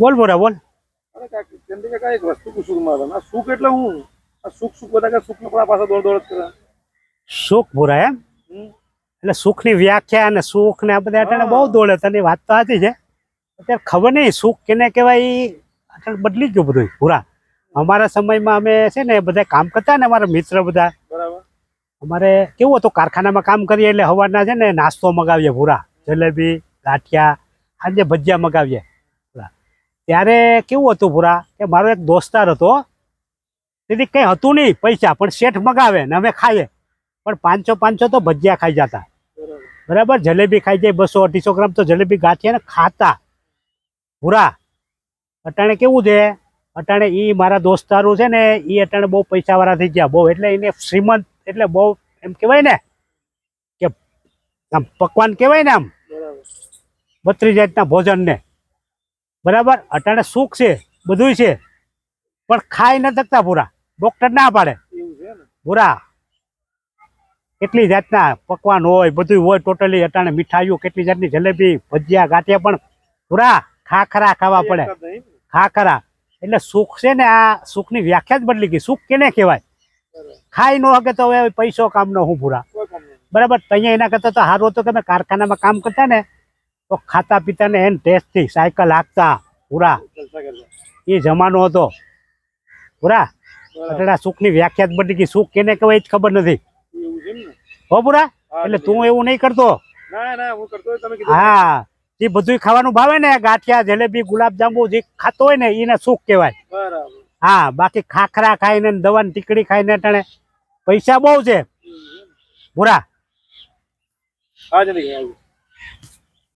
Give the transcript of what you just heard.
બોલ બોરા બોલ. અરે કાકી ચંદ્રિકા કાંઈ એક વસ્તુ પૂછું મારે આ સુખ એટલે હું? આ સુખ સુખ બધા કે સુખ આપણા પાસે દોડ દોડ કરે. સુખ ભૂરા એમ? એટલે સુખની વ્યાખ્યા અને સુખ ને આ બધા અટાણે બહુ દોડે તને વાત તો સાચી છે. અત્યારે ખબર નહીં સુખ કેને કહેવાય અટાણે બદલી ગયું બધું પૂરા અમારા સમયમાં અમે છે ને બધા કામ કરતા ને અમારા મિત્ર બધા. બરાબર. અમારે કેવું હતું કારખાનામાં કામ કરીએ એટલે સવારના છે ને નાસ્તો મગાવીએ પૂરા જલેબી ગાંઠિયા સાંજે ભજીયા મગાવીએ. ત્યારે કેવું હતું પૂરા કે મારો એક દોસ્તાર હતો તેથી કંઈ હતું નહીં પૈસા પણ શેઠ મગાવે ને અમે ખાઈએ. પણ પાંચસો પાંચસો તો ભજીયા ખાઈ જતા. બરાબર? બરાબર જલેબી ખાઈ જાય બસો અઢીસો ગ્રામ તો જલેબી ગાંઠિયા ને ખાતા. પૂરા અટાણે કેવું છે? અટાણે એ મારા દોસ્તારો છે ને એ અટાણે બહુ પૈસાવાળા થઈ ગયા. બહુ એટલે એને શ્રીમંત એટલે બહુ એમ કહેવાય ને કે આમ પકવાન કહેવાય ને આમ. બરાબર. બત્રીસ જાતના ભોજનને. બરાબર? અટાણે સુખ છે બધુંય છે. પણ ખાઈ ન શકતા પૂરા ડોક્ટર ના પાડે. પૂરા કેટલી જાતના પકવાન હોય બધું હોય ટોટલી અટાણે મીઠાઈઓ કેટલી જાતની જલેબી ભજીયા ગાંઠિયા પણ પૂરા ખાખરા ખાવા પડે. ખાખરા. એટલે સુખ છે ને આ સુખની વ્યાખ્યા જ બદલી ગઈ. સુખ કેને કહેવાય? ખાઈ ન શકે તો હવે પૈસો કામનો હું કામ નહીં. બરાબર? અહીંયા એના કરતાં તો સારું હતું કે અમે કારખાનામાં કામ કરતા ને તો ખાતા પીતા ને એન ટેસ્ટથી સાયકલ હાંકતા. પૂરા એ જમાનો હતો. પૂરા આ સુખની વ્યાખ્યા જ બદલી ગઈ. સુખ કેને કહેવાય એ જ ખબર નથી. હો પૂરા એટલે તું એવું નહીં કરતો. હું જે બધું ખાવાનું ભાવે ને ગાંઠિયા જલેબી ગુલાબજાંબુ જે ખાતો હોય ને એને સુખ કહેવાય. હા બાકી ખાખરા ખાઈને ને દવાની ટીકડી ખાઈને ટાણે પૈસા બહુ છે. એવું